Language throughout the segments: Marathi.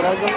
ঘোরার জন্য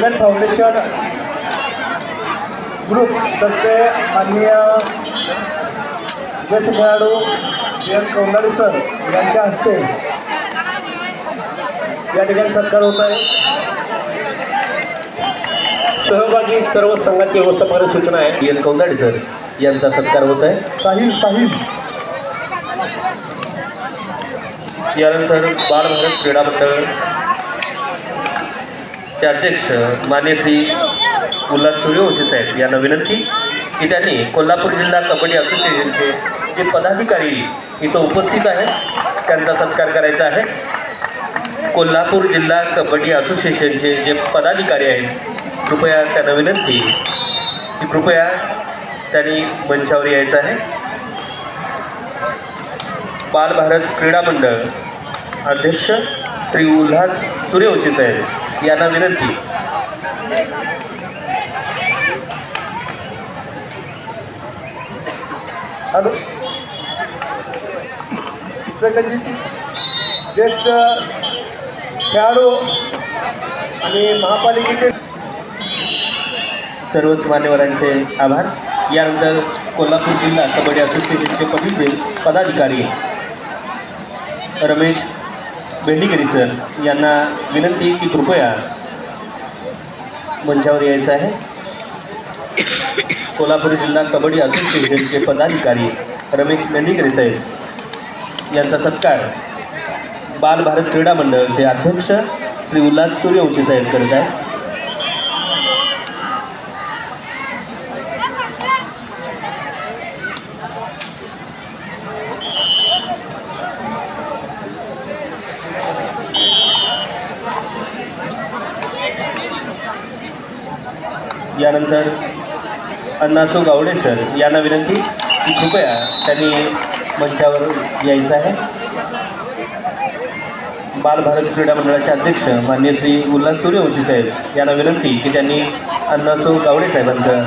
Bengal foundation group तर्फे माननीय ज्येष्ठ खेळाडू एन कौंडारी सर यांच्या हस्ते या ठिकाणी सत्कार होत आहे. सहभागी सर्व संघाची व्यवस्थापनाची सूचना आहे. एन कौंदाडे सर यांचा सत्कार होत आहे. साहिल साहिल. यानंतर बाल भारत क्रीडा मंडळ चे अध्यक्ष मान्य श्री उल्हास सूर्यवंशी साहेब यांना विनंती की त्यांनी कोल्हापूर जिल्हा कबड्डी असोसिएशनचे जे पदाधिकारी इथं उपस्थित आहेत त्यांचा सत्कार करायचा आहे. कोल्हापूर जिल्हा कबड्डी असोसिएशनचे जे पदाधिकारी आहेत कृपया त्यांना विनंती की कृपया त्यांनी मंचावर यायचं आहे. बाल भारत क्रीडा मंडळ अध्यक्ष श्री उल्हास सूर्यवंशी साहेब यांना विनंती. हॅलो. ज्येष्ठ खेळाडू आणि महापालिकेचे सर्वच मान्यवरांचे आभार. यानंतर कोल्हापूर जिल्हा कबड्डी असोसिएशनचे पदवीधीर पदाधिकारी रमेश बेंडीगिरी सर यांना विनंती की कृपया मंचावर यायचं आहे. कोल्हापूर जिल्हा कबड्डी असोसिएशनचे पदाधिकारी रमेश बेंडीगिरी साहेब यांचा सत्कार बाल भारत क्रीडा मंडळाचे अध्यक्ष श्री उल्हास सूर्यवंशी साहेब करत आहेत. यानंतर अण्णासो गावडे सर यांना विनंती की कृपया त्यांनी मंचावर यायचं आहे. बाल भारत क्रीडा मंडळाचे अध्यक्ष मान्य श्री उल्हास सूर्यवंशी साहेब यांना विनंती की त्यांनी अण्णासो गावडे साहेबांचा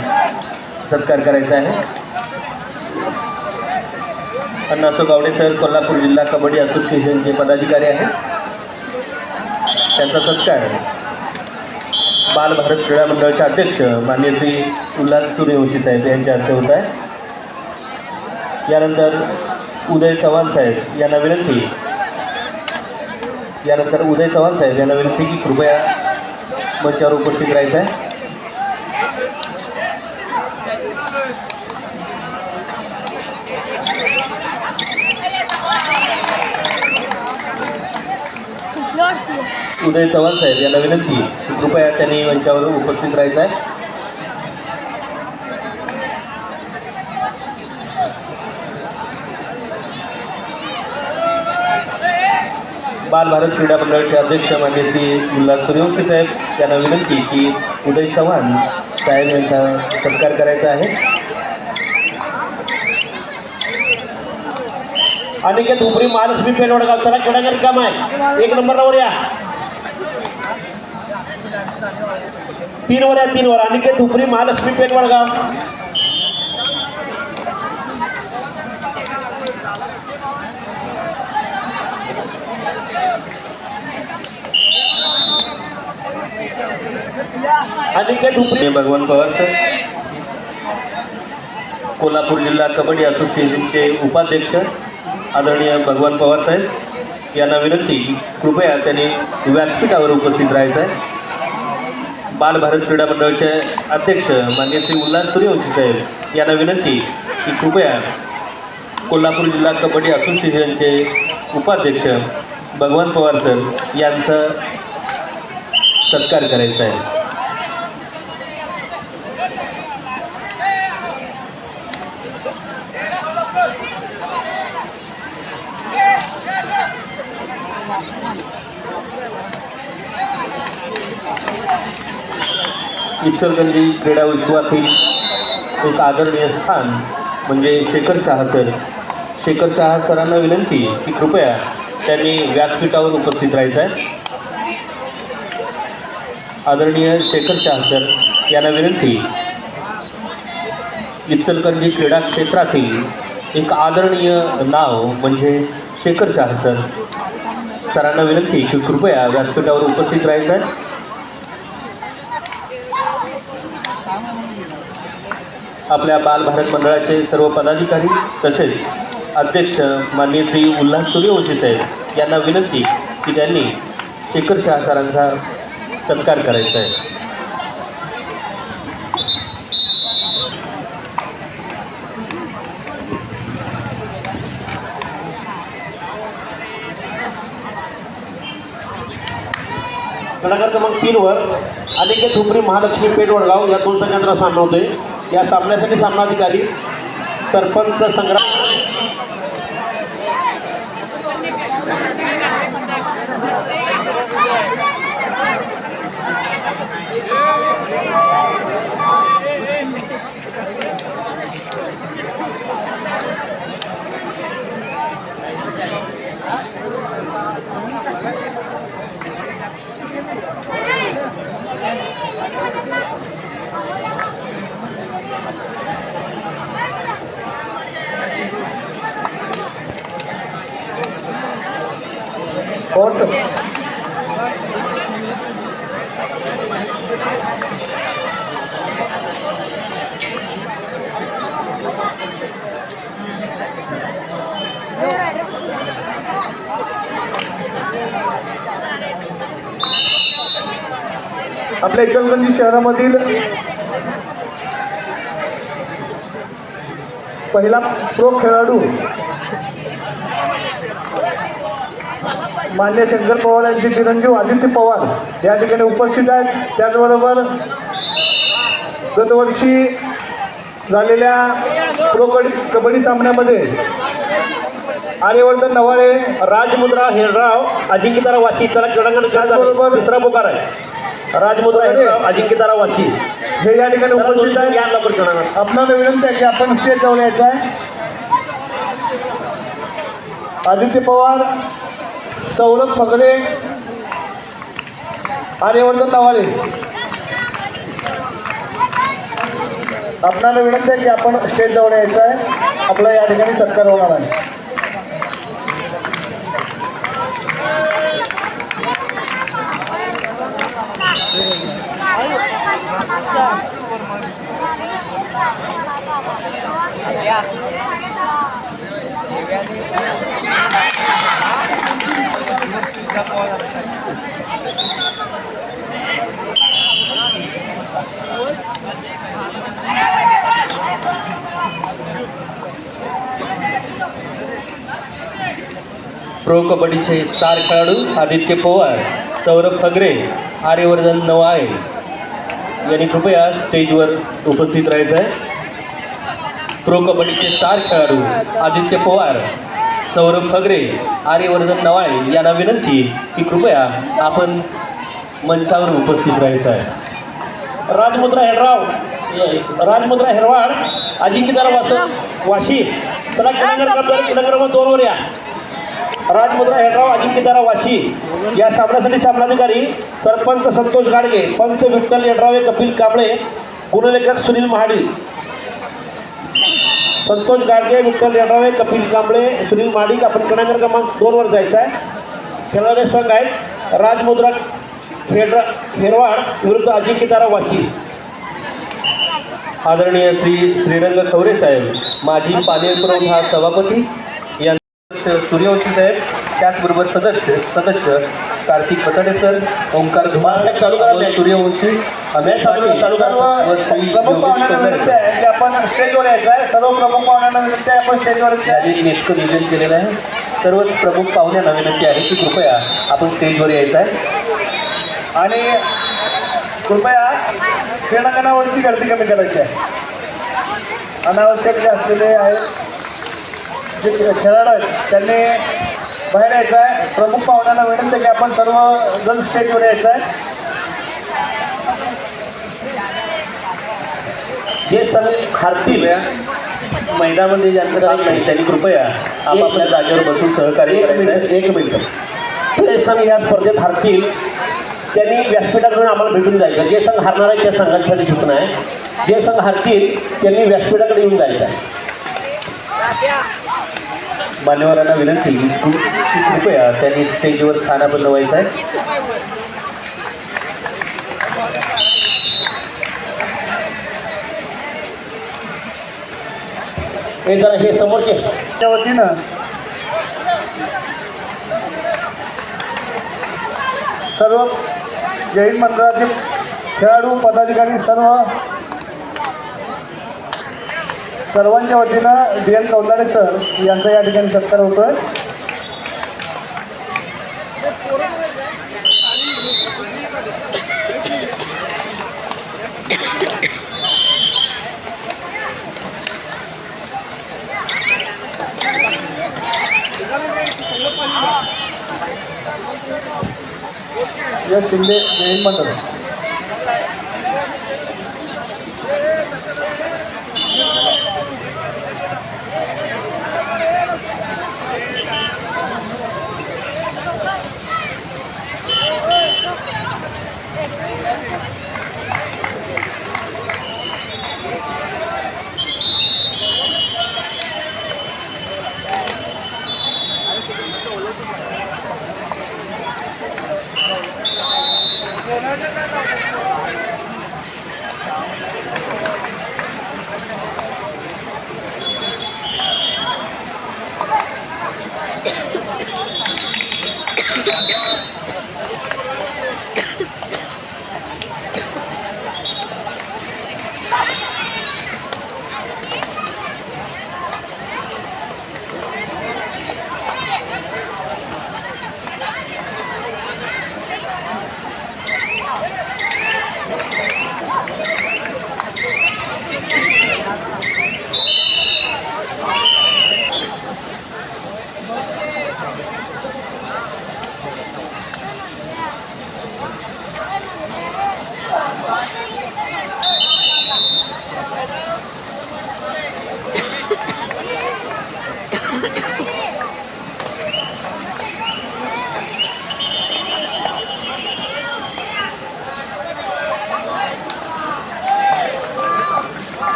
सत्कार करायचा आहे. अण्णासो गावडे सर कोल्हापूर जिल्हा कबड्डी असोसिएशनचे पदाधिकारी आहेत. त्यांचा सत्कार बाल भारत क्रीडा मंडळाचे अध्यक्ष मान्य श्री उल्हास सूर्यवंशी साहेब यांच्या हस्ते होत आहे. यानंतर उदय चव्हाण साहेब यांना विनंती. यानंतर उदय चव्हाण साहेब यांना विनंती की कृपया मंचावर उपस्थित राहायचं आहे. उदय चव्हाण साहेब यांना विनंती की कृपया त्यांनी मंचावर उपस्थित राहायचं आहे. बाल भारत क्रीडा मंडळाचे अध्यक्ष मान्य श्री उल्हास सूर्यवंशी साहेब यांना विनंती की उदय चव्हाण साहेब यांचा सत्कार करायचा आहे. अनिकेत उपरी महालक्ष्मी पेनवडगाव चला केडागर काम आहे. एक नंबरवर या तीन वर तीन वर अनिकेत उपरी महालक्ष्मी पेठ वडगाव अनिकेत उपरी भगवान पवार सर. कोल्हापूर जिल्हा कबड्डी असोसिएशनचे उपाध्यक्ष आदरणीय भगवान पवार साहेब. यांना विनंती कृपया त्यांनी व्यासपीठावर उपस्थित राहायचं आहे. बालभारत क्रीडा मंडळाचे अध्यक्ष मान्य श्री उल्हास सूर्यवंशी साहेब यांना विनंती की कृपया कोल्हापूर जिल्हा कबड्डी असोसिएशनचे उपाध्यक्ष भगवान पवार सर यांचा सत्कार करायचा आहे. इचलगंजी क्रीडा विश्वातील एक आदरणीय स्थान म्हणजे शेखर शहा सर. शेखर शहा सरांना विनंती की कृपया त्यांनी व्यासपीठावर उपस्थित राहायचं आहे आदरणीय शेखर शहा सर यांना विनंती इचलकरंजी क्रीडा क्षेत्रातील एक आदरणीय नाव म्हणजे शेखर शहा सर सरांना विनंती की कृपया व्यासपीठावर उपस्थित राहायचं आहे आपल्या बाल भारत मंडळाचे सर्व पदाधिकारी तसेच अध्यक्ष माननीय श्री उल्हास सूर्यवंशी साहेब यांना विनंती की त्यांनी शेखर शाह सरांचा सत्कार करायचा आहे. कलाकार क्रमांक तीनवर अनिकेत उपरी महालक्ष्मी पेठ वडगाव या दोन संघांचा सामना होतोय. या सामन्यासाठी सामनाधिकारी सरपंच संग्राम पवार आपल्या इचलकरंजी शहरामधील पहिला प्रो खेळाडू मान्य शंकर पवार यांचे चिरंजीव आदित्य पवार या ठिकाणी उपस्थित आहेत. त्याचबरोबर गतवर्षी झालेल्या प्रो कबड्डी कबड्डी सामन्यामध्ये आर्यवर्धन नवाळे राजमुद्रा हेरराव अजिंक्यतारा वाशी चला क्रीडांगण त्याचबरोबर- तिसरा पुकार आहे. राजमुद्रा हेरराव अजिंक्यतारा वाशी हे या ठिकाणी उपस्थित क्रीडांगण आपणाला विनंती आहे की आपण स्टेज जाऊन यायचं आहे. आदित्य पवार सौरभ फगडे आर्यवर्धन नवाळे आपणाला विनंती आहे की आपण स्टेज जाऊन यायचं आहे. आपला या ठिकाणी सत्कार होणार आहे. प्रो कबड्डीचे स्टार खेळाडू आदित्य पवार सौरभ फगरे आर्यवर्धन नवाळे यांनी कृपया स्टेजवर उपस्थित राहायचं आहे. प्रो कबड्डीचे स्टार खेळाडू आदित्य पवार सौरभ फगरे आर्यवर्धन नवाळे यांना विनंती की कृपया आपण मंचावर उपस्थित राहायचं आहे. राजमुद्रा हेडराव राजमुद्रा हेरवाड अजिंक्यतारा वास वाशी. चला क्रीडांगण क्रमांक दोनवर या. राजमुद्रा हेडराव अजिंक्यतारा वाशी या सामन्यासाठी सामनाधिकारी सरपंच संतोष गाडगे पंच विठ्ठल हेडरावे कपिल कांबळे गुणलेखक सुनील महाडी संतोष गाडगे विठ्ठल हेडरावे कपिल कांबळे सुनील महाडिक. आपण क्रमांक क्रमांक दोनवर जायचं आहे. खेळणारे संघ आहेत राजमुद्रा हेडरा हेरवाड विरुद्ध अजिंक्यतारा वाशी. आदरणीय श्री श्रीरंग खवरे साहेब माजी पाणी पुरवठा सभापती. सूर्यवंशी साहेब त्याचबरोबर सदस्य सदस्य कार्तिक बचाटे सर ओंकार धुमाळ मॅच. सूर्यवंशी अमित की आपण स्टेजवर यायचं आहे. सर्व प्रमुख पाहुण्यांना विनंती आहे. आपण स्टेजवर यांनी नेटकं नियोजन केलेलं आहे. सर्वच प्रमुख पाहुण्यांना विनंती आहे की कृपया आपण स्टेजवर यायचं आहे. आणि कृपया क्रीडांगणावरची गर्दी कमी करायची आहे. अनावश्यक जे असलेले आहेत जे खेळाडू आहेत त्यांनी बाहेर यायचं आहे. प्रमुख पाहुण्यांना विनंती की आपण सर्व जण स्टेजवर यायचं आहे. जे संघ हारतील मैदानामध्ये ज्यांचं काम नाही त्यांनी कृपया आपापल्या जागेवर बसून सहकार्य एक करायचं. एक मिनिट. जे संघ या स्पर्धेत हारतील त्यांनी व्यासपीठाकडून आम्हाला भेटून जायचं. जे संघ हारणार आहे त्या संघांसाठी सूचना आहे. जे संघ हारतील त्यांनी व्यासपीठाकडे येऊन जायचं आहे. मान्यवरांना विनंती कृपया त्यांनी स्टेजवर स्थानापन्न व्हायचं आहे. हे जरा हे समोरचे. त्या वतीनं सर्व जैन मंडळाचे खेळाडू पदाधिकारी सर्व सर्वांच्या वतीनं डी एन कौलारे सर यांचा या ठिकाणी सत्कार होतोय. यश शिंदे जैन मंडळ.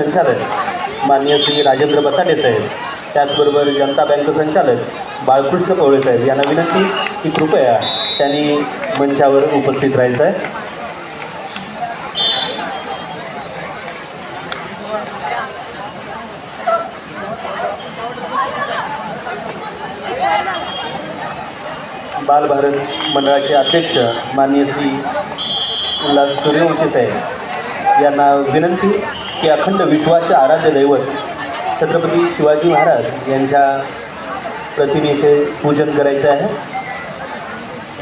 संचालक माननीय श्री राजेंद्र बसाडे साहेब त्याचबरोबर जनता बँक संचालक बाळकृष्ण कवळे साहेब यांना विनंती की कृपया त्यांनी मंचावर उपस्थित राहायचं आहे. बालभारत मंडळाचे अध्यक्ष माननीय श्री उल्हास सूर्यवंशी साहेब यांना विनंती की अखंड विश्वाचे आराध्य दैवत छत्रपती शिवाजी महाराज यांच्या प्रतिमेचे पूजन करायचे आहे.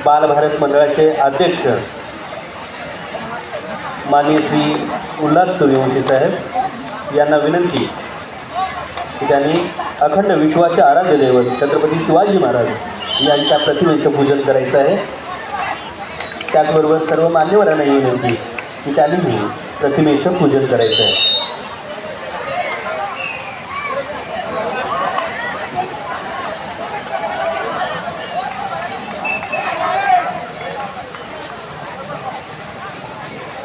बालभारत मंडळाचे अध्यक्ष माननीय श्री उल्हास सूर्यवंशी साहेब यांना विनंती की त्यांनी अखंड विश्वाचे आराध्य दैवत छत्रपती शिवाजी महाराज यांच्या प्रतिमेचं पूजन करायचं आहे. त्याचबरोबर सर्व मान्यवरांना विनंती की त्यांनीही प्रतिमेचं पूजन करायचं आहे.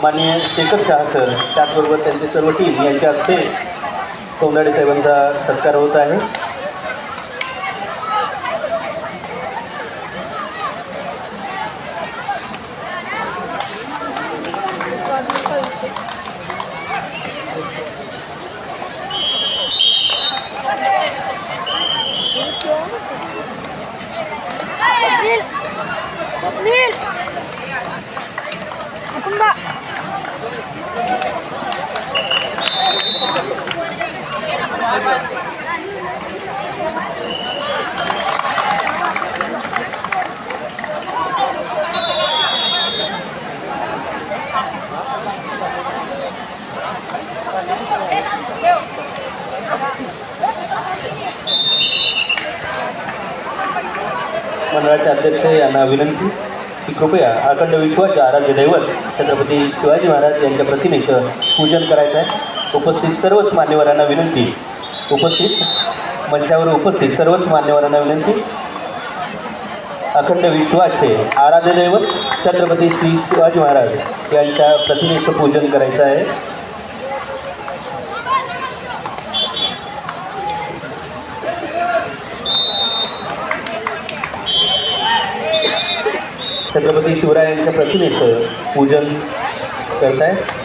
माननीय शेखर शहा सर त्याचबरोबर त्यांचे सर्व टीम यांच्या हस्ते कोंडाडे साहेबांचा सत्कार होत आहे स्वप्नील स्वप्नील मुकुंदा मंडळाचे अध्यक्ष यांना विनंती की कृपया अखंड विश्वाचे आराध्य दैवत छत्रपती शिवाजी महाराज यांच्या प्रतिमेचं पूजन करायचं आहे. उपस्थित सर्वच मान्यवरांना विनंती. उपस्थित मंचावर उपस्थित सर्वच मान्यवरांना विनंती. अखंड विश्वाचे आराध्य दैवत छत्रपती श्री शिवाजी महाराज यांच्या प्रतिमेचं पूजन करायचं आहे. छत्रपती शिवरायांच्या प्रतिमेचं पूजन करत आहेत